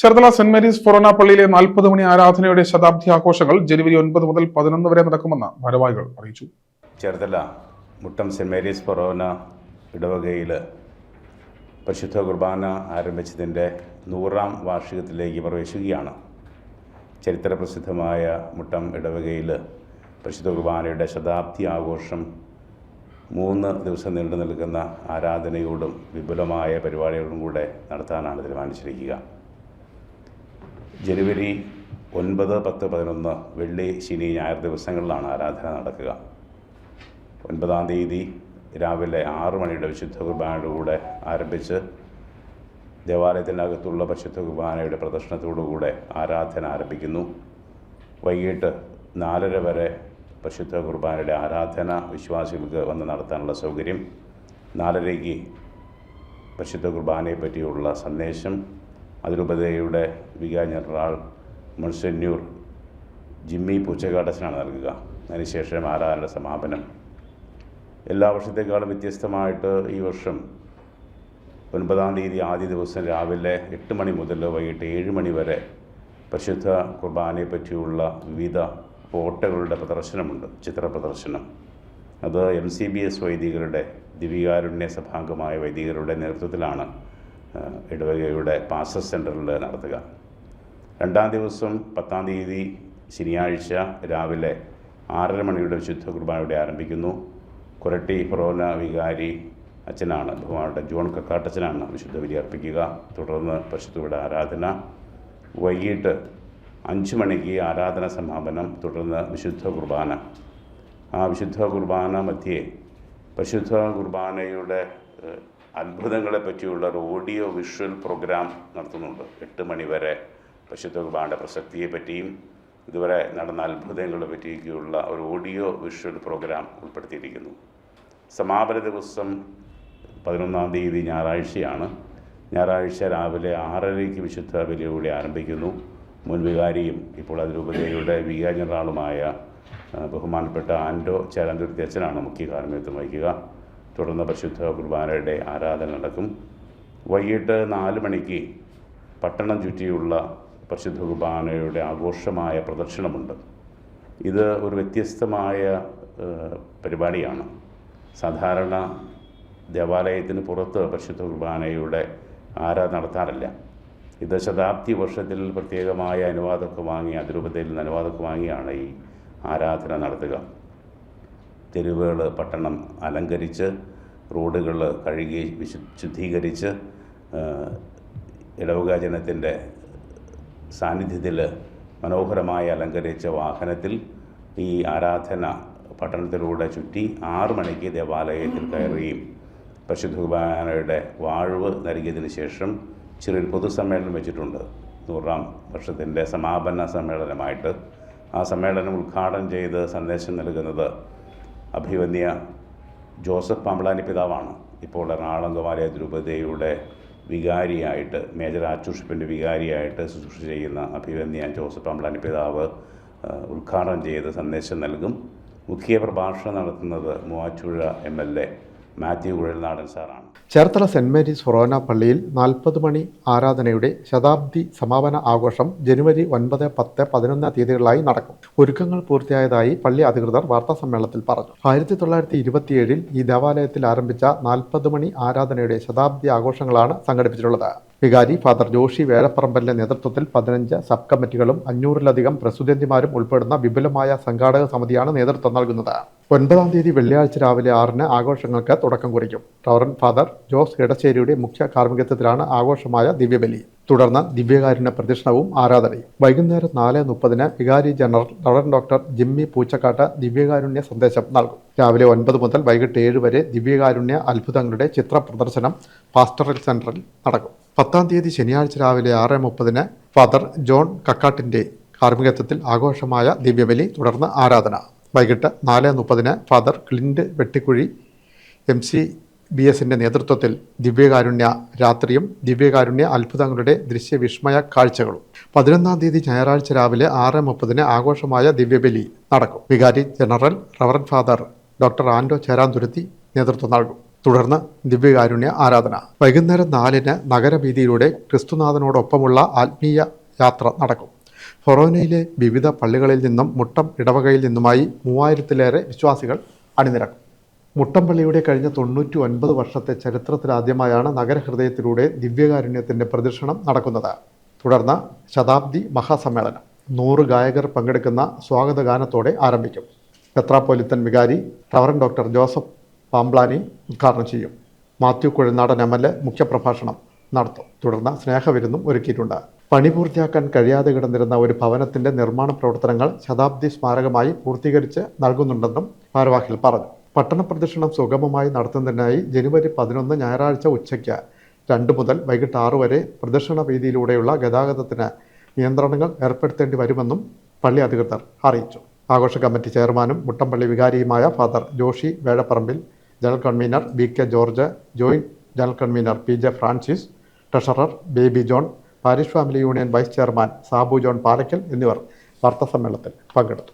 Cherthala saint Mary's ഫൊറോന പള്ളിയിലെ നാൽപ്പത് മണി ആരാധനയുടെ ശതാബ്ദി ആഘോഷങ്ങൾ ജനുവരി ഒൻപത് മുതൽ പതിനൊന്ന് വരെ നടക്കുമെന്ന് ഭാരവാഹികൾ അറിയിച്ചു. Cherthala Muttom saint Mary's forane ഇടവകയിൽ പരിശുദ്ധ കുർബാന ആരംഭിച്ചതിന്റെ നൂറാം വാർഷികത്തിലേക്ക് പ്രവേശിക്കുകയാണ്. ചരിത്ര പ്രസിദ്ധമായ മുട്ടം ഇടവകയിൽ പരിശുദ്ധ കുർബാനയുടെ ശതാബ്ദി ആഘോഷം മൂന്ന് ദിവസം നീണ്ടു നിൽക്കുന്ന ആരാധനയോടും വിപുലമായ പരിപാടികളോടും കൂടെ നടത്താനാണ് തീരുമാനിച്ചിരിക്കുക. ജനുവരി ഒൻപത് പത്ത് പതിനൊന്ന് വെള്ളി ശനി ഞായർ ദിവസങ്ങളിലാണ് ആരാധന നടക്കുക. ഒൻപതാം തീയതി രാവിലെ ആറ് മണിയുടെ വിശുദ്ധ കുർബാനയുടെ കൂടെ ആരംഭിച്ച് ദേവാലയത്തിനകത്തുള്ള പരിശുദ്ധ കുർബാനയുടെ പ്രദർശനത്തോടുകൂടെ ആരാധന ആരംഭിക്കുന്നു. വൈകിട്ട് നാലര വരെ പരിശുദ്ധ കുർബാനയുടെ ആരാധന വിശ്വാസികൾക്ക് വന്ന് നടത്താനുള്ള സൗകര്യം. നാലരയ്ക്ക് പരിശുദ്ധ കുർബാനയെ പറ്റിയുള്ള സന്ദേശം അതിരൂപതയുടെ വികാരി ജനറൽ മുൻസന്യൂർ ജിമ്മി പൂച്ചക്കാടച്ചനാണ് നൽകുക. അതിനുശേഷം ആരാധനയുടെ സമാപനം. എല്ലാ വർഷത്തേക്കാളും വ്യത്യസ്തമായിട്ട് ഈ വർഷം ഒൻപതാം തീയതി ആദ്യ ദിവസം രാവിലെ എട്ട് മണി മുതൽ വൈകിട്ട് ഏഴ് മണി വരെ പരിശുദ്ധ കുർബാനയെ പറ്റിയുള്ള വിവിധ ഫോട്ടോകളുടെ പ്രദർശനമുണ്ട് ചിത്ര പ്രദർശനം. അത് എം സി ബി എസ് വൈദികരുടെ ദിവികാരുണ്യ സഭാംഗമായ വൈദികരുടെ നേതൃത്വത്തിലാണ് ഇടവകയുടെ പാസ സെന്ററിൽ നടത്തുക. രണ്ടാം ദിവസം പത്താം തീയതി ശനിയാഴ്ച രാവിലെ ആറര മണിയുടെ വിശുദ്ധ കുർബാനയുടെ ആരംഭിക്കുന്നു. കുരട്ടി ഫൊറോന വികാരി അച്ഛനാണ് ബഹുമാനപ്പെട്ട ജോൺ കക്കാട്ടച്ചനാണ് വിശുദ്ധ ബലി അർപ്പിക്കുക. തുടർന്ന് പരിശുദ്ധയുടെ ആരാധന. വൈകിട്ട് അഞ്ച് മണിക്ക് ആരാധന സമാപനം തുടർന്ന് വിശുദ്ധ കുർബാന. ആ വിശുദ്ധ കുർബാന മധ്യേ പരിശുദ്ധ കുർബാനയുടെ അത്ഭുതങ്ങളെ പറ്റിയുള്ള ഒരു ഓഡിയോ വിഷ്വൽ പ്രോഗ്രാം നടത്തുന്നുണ്ട്. എട്ട് മണിവരെ വരെ പരിശുദ്ധ കുർബാനയുടെ പ്രസക്തിയെ പറ്റിയും ഇതുവരെ നടന്ന അത്ഭുതങ്ങളെ പറ്റിയൊക്കെയുള്ള ഒരു ഓഡിയോ വിഷ്വൽ പ്രോഗ്രാം ഉൾപ്പെടുത്തിയിരിക്കുന്നു. സമാപന ദിവസം പതിനൊന്നാം തീയതി ഞായറാഴ്ചയാണ്. ഞായറാഴ്ച രാവിലെ ആറരയ്ക്ക് വിശുദ്ധ ബലിയോടെ ആരംഭിക്കുന്നു. മുൻ വികാരിയും ഇപ്പോൾ അതിരൂപതയുടെ വികാരി ജനറാളുമായ ബഹുമാനപ്പെട്ട ആൻഡോ ചേരാന്തുരുത്തി അച്ഛനാണ് മുഖ്യ കാർമ്മികത്വം വഹിക്കുക. തുടർന്ന് പരിശുദ്ധ കുർബാനയുടെ ആരാധന നടക്കും. വൈകിട്ട് നാല് മണിക്ക് പട്ടണം ചുറ്റിയുള്ള പരിശുദ്ധ കുർബാനയുടെ ആഘോഷമായ പ്രദർശനമുണ്ട്. ഇത് ഒരു വ്യത്യസ്തമായ പരിപാടിയാണ്. സാധാരണ ദേവാലയത്തിന് പുറത്ത് പരിശുദ്ധ കുർബാനയുടെ ആരാധന നടത്താറില്ല. ഇത് ശതാബ്ദി വർഷത്തിൽ പ്രത്യേകമായ അനുവാദമൊക്കെ വാങ്ങി അതിരൂപതയിൽ നിന്ന് അനുവാദമൊക്കെ വാങ്ങിയാണ് ഈ ആരാധന നടത്തുക. തെരുവുകൾ പട്ടണം അലങ്കരിച്ച് റോഡുകൾ കഴുകി വിശു ശുദ്ധീകരിച്ച് ഏഹ്, ഇടവക ജനത്തിന്റെ സാന്നിധ്യത്തിൽ മനോഹരമായി അലങ്കരിച്ച വാഹനത്തിൽ ഈ ആരാധന പട്ടണത്തിലൂടെ ചുറ്റി ആറു മണിക്ക് ദേവാലയത്തിൽ കയറുകയും പരിശുദ്ധ കുർബാനയുടെ വാഴ്വ് നൽകിയതിന് ശേഷം ചെറിയൊരു പൊതുസമ്മേളനം വെച്ചിട്ടുണ്ട്. നൂറാം വർഷത്തിന്റെ സമാപന സമ്മേളനമായിട്ട് ആ സമ്മേളനം ഉദ്ഘാടനം ചെയ്ത് സന്ദേശം നൽകുന്നത് അഭിവന്യ ജോസഫ് പാമ്പളാനി പിതാവാണ്. ഇപ്പോൾ എറണാകുളം കുമാരയ ദ്രുപതയുടെ വികാരിയായിട്ട് മേജർ ആർച്ച് വികാരിയായിട്ട് ശുശ്രൂഷ ചെയ്യുന്ന അഭിവന്യ ജോസഫ് പാമ്പളാനി പിതാവ് ഉദ്ഘാടനം ചെയ്ത് സന്ദേശം നൽകും. മുഖ്യ പ്രഭാഷണം നടത്തുന്നത് Muvattupuzha M L A Mathew Kuzhalnadan സാറാണ്. ചേർത്തല സെന്റ് മേരീസ് ഫൊറോന പള്ളിയിൽ നാൽപ്പത് മണി ആരാധനയുടെ ശതാബ്ദി സമാപന ആഘോഷം ജനുവരി ഒൻപത് പത്ത് പതിനൊന്ന് തീയതികളിലായി നടക്കും. ഒരുക്കങ്ങൾ പൂർത്തിയായതായി പള്ളി അധികൃതർ വാർത്താ സമ്മേളനത്തിൽ പറഞ്ഞു. ആയിരത്തി തൊള്ളായിരത്തി ഇരുപത്തിയേഴിൽ ഈ ദേവാലയത്തിൽ ആരംഭിച്ച നാൽപ്പത് മണി ആരാധനയുടെ ശതാബ്ദി ആഘോഷങ്ങളാണ് സംഘടിപ്പിച്ചിട്ടുള്ളത്. വികാരി ഫാദർ ജോഷി വേലപ്പറമ്പലിന്റെ നേതൃത്വത്തിൽ പതിനഞ്ച് സബ് കമ്മിറ്റികളും അഞ്ഞൂറിലധികം പ്രസിദ്ധന്തിമാരും ഉൾപ്പെടുന്ന വിപുലമായ സംഘാടക സമിതിയാണ് നേതൃത്വം നൽകുന്നത്. ഒൻപതാം തീയതി വെള്ളിയാഴ്ച രാവിലെ ആറിന് ആഘോഷങ്ങൾക്ക് തുടക്കം കുറിക്കും. ടവറൻ ഫാദർ ജോസ് ഇടശ്ശേരിയുടെ മുഖ്യ കാർമ്മികത്വത്തിലാണ് ആഘോഷമായ ദിവ്യബലി. തുടർന്ന് ദിവ്യകാരുണ്യ പ്രദക്ഷിണവും ആരാധനയും. വൈകുന്നേരം നാല് മുപ്പതിന് വികാരി ജനറൽ ടവറൻ ഡോക്ടർ ജിമ്മി പൂച്ചക്കാട്ട് ദിവ്യകാരുണ്യ സന്ദേശം നൽകും. രാവിലെ ഒൻപത് മുതൽ വൈകിട്ട് ഏഴ് വരെ ദിവ്യകാരുണ്യ അത്ഭുതങ്ങളുടെ ചിത്ര പ്രദർശനം പാസ്റ്ററൽ സെന്ററിൽ നടക്കും. പത്താം തീയതി ശനിയാഴ്ച രാവിലെ ആറ് മുപ്പതിന് ഫാദർ ജോൺ കക്കാട്ടിന്റെ കാർമ്മികത്വത്തിൽ ആഘോഷമായ ദിവ്യബലി തുടർന്ന് ആരാധന. വൈകിട്ട് നാല് മുപ്പതിന് father Clint Vettikuzhy M C B എസിന്റെ നേതൃത്വത്തിൽ ദിവ്യകാരുണ്യ രാത്രിയും ദിവ്യകാരുണ്യ അത്ഭുതങ്ങളുടെ ദൃശ്യവിസ്മയ കാഴ്ചകളും. പതിനൊന്നാം തീയതി ഞായറാഴ്ച രാവിലെ ആറ് മുപ്പതിന് ആഘോഷമായ ദിവ്യബലി നടക്കും. വികാരി general reverend father doctor Anto Cheranthuruthy നേതൃത്വം നൽകും. തുടർന്ന് ദിവ്യകാരുണ്യ ആരാധന. വൈകുന്നേരം നാലിന് നഗരവീതിയിലൂടെ ക്രിസ്തുനാഥനോടൊപ്പമുള്ള ആത്മീയ യാത്ര നടക്കും. ഫൊറോനയിലെ വിവിധ പള്ളികളിൽ നിന്നും മുട്ടം ഇടവകയിൽ നിന്നുമായി മൂവായിരത്തിലേറെ വിശ്വാസികൾ അണിനിരക്കും. മുട്ടംപള്ളിയുടെ കഴിഞ്ഞ തൊണ്ണൂറ്റി ഒൻപത് വർഷത്തെ ചരിത്രത്തിലാദ്യമായാണ് നഗരഹൃദയത്തിലൂടെ ദിവ്യകാരുണ്യത്തിന്റെ പ്രദർശനം നടക്കുന്നത്. തുടർന്ന് ശതാബ്ദി മഹാസമ്മേളനം. നൂറ് ഗായകർ പങ്കെടുക്കുന്ന സ്വാഗതഗാനത്തോടെ ആരംഭിക്കും. മെത്രാപ്പൊലിത്തൻ വികാരി റവറൻ ഡോക്ടർ ജോസഫ് പാംബ്ലാനി ഉദ്ഘാടനം ചെയ്യും. Mathew Kuzhalnadan M L A മുഖ്യപ്രഭാഷണം നടത്തും. തുടർന്ന് സ്നേഹവിരുന്നും ഒരുക്കിയിട്ടുണ്ട്. പണി പൂർത്തിയാക്കാൻ കഴിയാതെ കിടന്നിരുന്ന ഒരു ഭവനത്തിന്റെ നിർമ്മാണ പ്രവർത്തനങ്ങൾ ശതാബ്ദി സ്മാരകമായി പൂർത്തീകരിച്ച് നൽകുന്നുണ്ടെന്നും ഭാരവാഹിൽ പറഞ്ഞു. പട്ടണ പ്രദക്ഷിണം സുഗമമായി നടത്തുന്നതിനായി ജനുവരി പതിനൊന്ന് ഞായറാഴ്ച ഉച്ചയ്ക്ക് രണ്ട് മുതൽ വൈകിട്ട് ആറ് വരെ പ്രദക്ഷിണ വീതിയിലൂടെയുള്ള ഗതാഗതത്തിന് നിയന്ത്രണങ്ങൾ ഏർപ്പെടുത്തേണ്ടി വരുമെന്നും പള്ളി അധികൃതർ അറിയിച്ചു. ആഘോഷ കമ്മിറ്റി ചെയർമാനും Muttampally വികാരിയുമായ father Joshy Vezhaparambil general convener V K George joint general convener P J Francis treasurer Baby John parish family union vice chairman Sabu John Palackal എന്നിവർ വാർത്താസമ്മേളനത്തിൽ പങ്കെടുത്തു.